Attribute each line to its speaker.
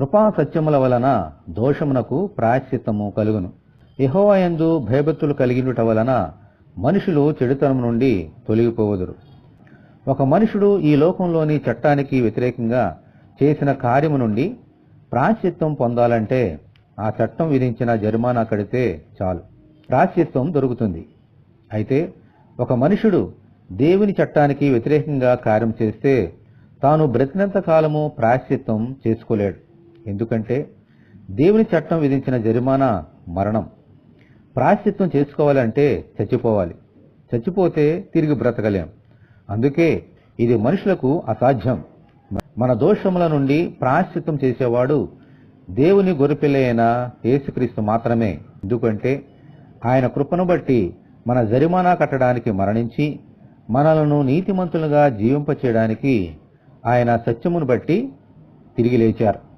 Speaker 1: కృపా సత్యముల వలన దోషమునకు ప్రాయశ్చిత్తము కలుగును. యెహోవాయందు భయభక్తులు కలిగినట వలన మనుషులు చెడుతనం నుండి తొలగిపోవదురు. ఒక మనుషుడు ఈ లోకంలోని చట్టానికి వ్యతిరేకంగా చేసిన కార్యము నుండి ప్రాశ్చిత్వం పొందాలంటే ఆ చట్టం విధించిన జరిమానా కడితే చాలు. ప్రాశ్చిత్వం దొరుకుతుంది. అయితే ఒక మనుషుడు దేవుని చట్టానికి వ్యతిరేకంగా కార్యం చేస్తే తాను బ్రతినంత కాలము ప్రాశ్చిత్వం చేసుకోలేడు. ఎందుకంటే దేవుని చట్టం విధించిన జరిమానా మరణం. ప్రాశ్చిత్వం చేసుకోవాలంటే చచ్చిపోవాలి. చచ్చిపోతే తిరిగి బ్రతకలేం. అందుకే ఇది మనుషులకు అసాధ్యం. మన దోషముల నుండి ప్రాశ్చిత్వం చేసేవాడు దేవుని గొర్రెపిల్ల అయిన యేసుక్రీస్తు మాత్రమే. ఎందుకంటే ఆయన కృపను బట్టి మన జరిమానా కట్టడానికి మరణించి మనలను నీతిమంతులుగా జీవింపచేయడానికి ఆయన సత్యమును బట్టి తిరిగి లేచారు.